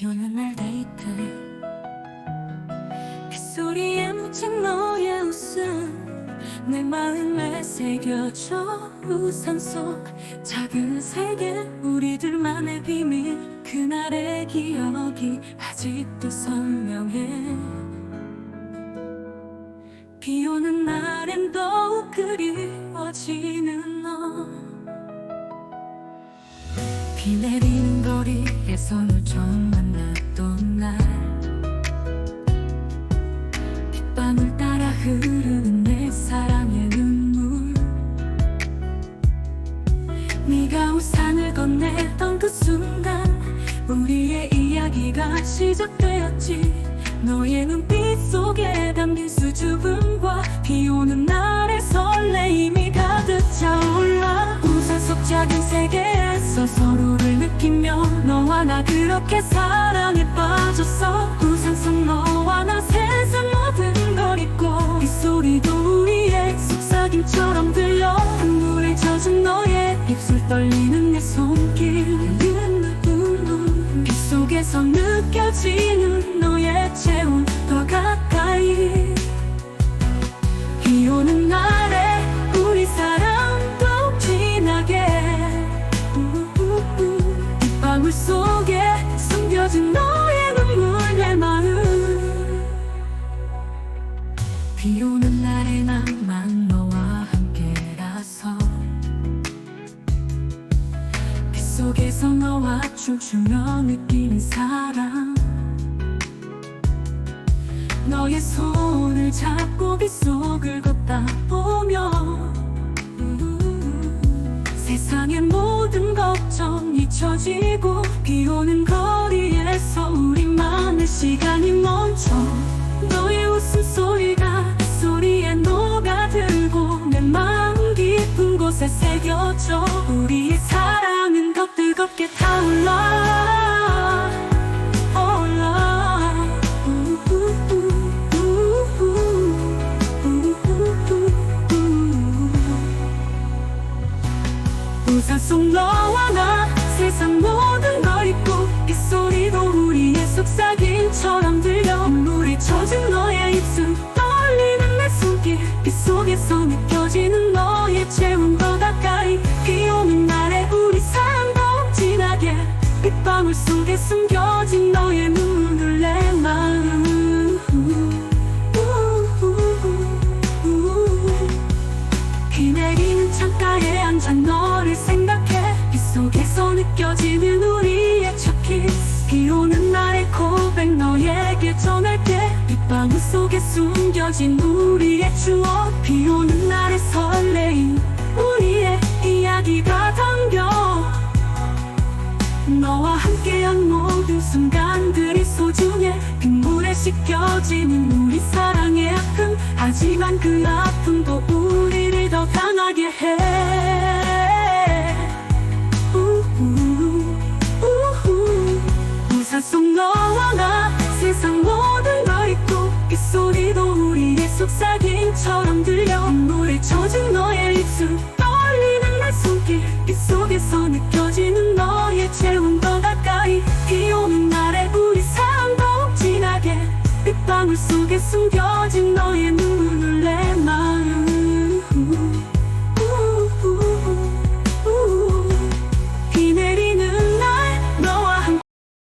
비 오는 날 데이트. 빗소리에 묻힌 너의 웃음 내 마음에 새겨져 우산 속 작은 세계 우리들만의 비밀. 그날의 기억이 아직도 선명해. 비 오는 날엔 더욱 그리워지는 너. 비 내리는 거리에서 널 건네던 그 순간 우리의 이야기가 시작되었지. 너의 눈빛 속에 담긴 수줍음과 비 오는 날의 설레임이 가득 차올라. 우산 속 작은 세계에서 서로를 느끼며 너와 나 그렇게 사랑에 빠졌어. 우산 속 너와 나 세상 모든 걸 잊고 이 소리도 우리의 속삭임처럼 들려. 눈물에 젖은 너의 입술 떨리는 빗 속에서 느껴지는 너의 체온 더 가까이. 비 오는 날에 우리 사랑 더욱 진하게. 빗방울 속에 숨겨진 너의 눈물 내 마음. 비 오는 날에 나만 너와 함께라서. 빗 속에서 너와 춤추며 느끼 세상의 모든 걱정 잊혀지고 비 오는 거리에서 우리만의 시간이 멈춰. 너의 웃음소리가 소리에 녹아들고 내 마음 깊은 곳에 새겨져. 우리의 사랑은 더 뜨겁게 타올라 우산 속 너와 나 세상 모든 걸 잊고 이 소리도 우리의 속삭임처럼 들려 물이 젖은 너의 입술 떨리는 내 손길 빗 속에서 느껴지는 너의 체온 더 가까이 비 오는 날에 우리 사랑도 진하게 빗방울 속에 숨겨진 너의 눈을 내 마음. 비 내리는 창가에 앉아 속에서 느껴지는 우리의 첫 키스. 비 오는 날의 고백 너에게 전할게. 빗방울 속에 숨겨진 우리의 추억. 비 오는 날의 설레임 우리의 이야기가 담겨. 너와 함께한 모든 순간들이 소중해. 빗물에 씻겨지는 속 너와 나 세상 모든 걸 잊고 이 소리도 우리의 속삭임처럼 들려 눈물에 젖은 너의 입술 떨리는 내 손길 빗 속에서 느껴지는 너의 체온 더 가까이 비 오는 날에 우리 사랑 더욱 진하게 빗방울 속에 숨겨진 너의 눈물